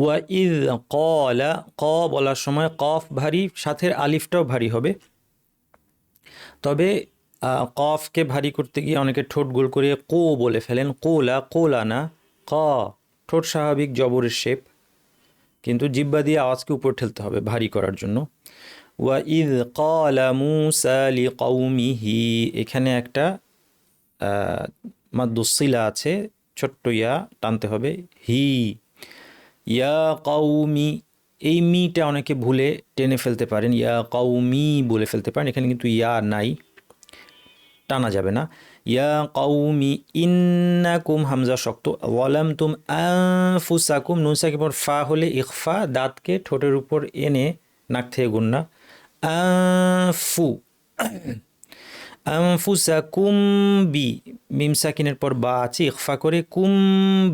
ওয়া ইদ কলা ক বলার সময় কফ ভারী, সাথের আলিফটাও ভারী হবে। তবে কফকে ভারী করতে গিয়ে অনেকে ঠোঁট গোল করে কো বলে ফেলেন। কোলা কোলা না, ক, ঠোঁট স্বাভাবিক, জবরের শেপ। কিন্তু জিব্বা দিয়ে আওয়াজকে উপর ঠেলতে হবে ভারী করার জন্য। ওয়া ইদ কলা মুসা লি কৌমিহি এখানে একটা মাদ্দুসিলা আছে, ছোট্ট ইয়া টানতে হবে, হি। ইয়া কাউমি, এই মিটা অনেকে ভুলে টেনে ফেলতে পারেন। ইয়া কাউমি বলে ফেলতে পারেন। এখানে কিন্তু ইয়া নাই, টানা যাবে না। ইয়া কৌমি ইন্নাকুম হামজা শক্ত। ওয়ালাম তুম আফুসাকুম নুন সাকিব ফা হলে ইকফা দাঁতকে ঠোঁটের উপর এনে নাক থেকে গুন্না আফু আনফুসাকুম বি, মিম সাকিনের পর বা আছে ইকফা করে, কুম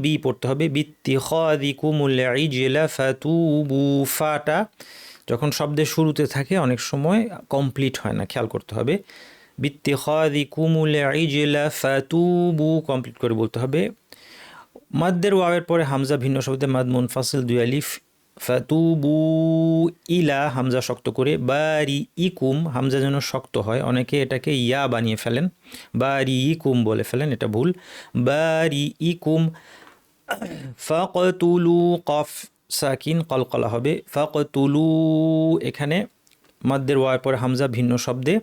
বি পড়তে হবে বিত্তি খাদি কুমুল ইজলা ফাতুবু ফাটা। যখন শব্দের শুরুতে থাকে, অনেক সময় কমপ্লিট হয় না, খেয়াল করতে হবে। বিত্তি খাদি কুমুল ইজলা ফাতুবু কমপ্লিট করে বলতে হবে। মাদ্দের ওয়াবের পরে হামজা ভিন্ন শব্দে মাদ মুনফাসিল দুই আলিফ ফাতুবু ইলা হামজা শক্ত করে বারি ইকুম হামজা যেন শক্ত হয়। অনেকে এটাকে ইয়া বানিয়ে ফেলেন বারি ইকুম বলে ফেলেন, এটা ভুল। বারি ইকুম ফাকতুলু কফ, সাকিন, কলকলা হবে। ফাকতুলু, এখানে মাদ্দের ওয়ার পরে হামজা ভিন্ন শব্দে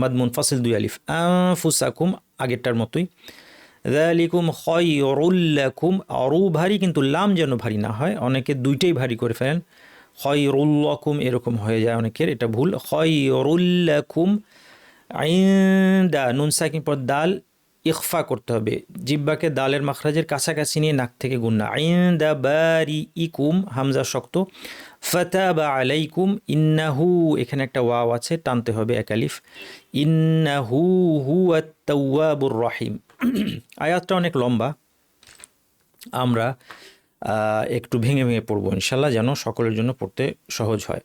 মাদ মুনফাসিল দুই আলিফ। আনফুসাকুম, আগেরটার মতোই। দালিকুম খয়রুল্লাকুম অরু ভারী কিন্তু লাম যেন ভারী না হয়, অনেকে দুইটাই ভারী করে ফেলেন। খয়রুল্লাকুম এরকম হয়ে যায় অনেকের, এটা ভুল। খয়রুল্লাকুম আইন্দা নুন সাকিন পর দাল ইকফা করতে হবে। জিব্বাকে দালের মাখরাজের কাছাকাছি নিয়ে নাক থেকে গুন্না আইন্দা বারি ইকুম হামজা শক্ত। ফতাবা আলাইকুম ইন্নাহু এখানে একটা ওয়াও আছে, টানতে হবে একালিফ ইন্নাহু হু আত্তাওয়াবুর রহিম আয়াতটা অনেক লম্বা আমরা আহ, একটু ভেঙে ভেঙে পড়বো ইনশাল্লাহ যেন সকলের জন্য পড়তে সহজ হয়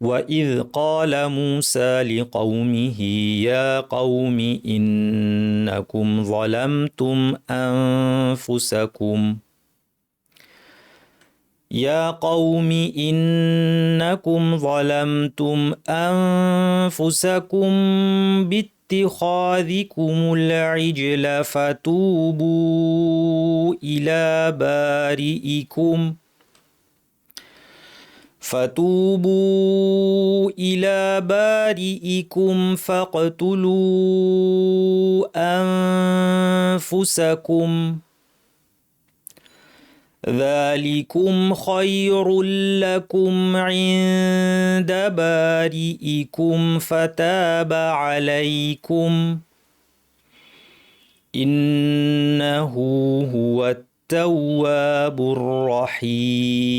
وإذ قال موسى لقومه يا قوم إنكم ظلمتم أنفسكم يا قوم إنكم ظلمتم أنفسكم باتخاذكم العجل فتوبوا إلى بارئكم فتوبوا إلى بارئكم فاقتلوا أنفسكم ذلكم خير لكم عند بارئكم فتاب عليكم إنه هو التواب الرحيم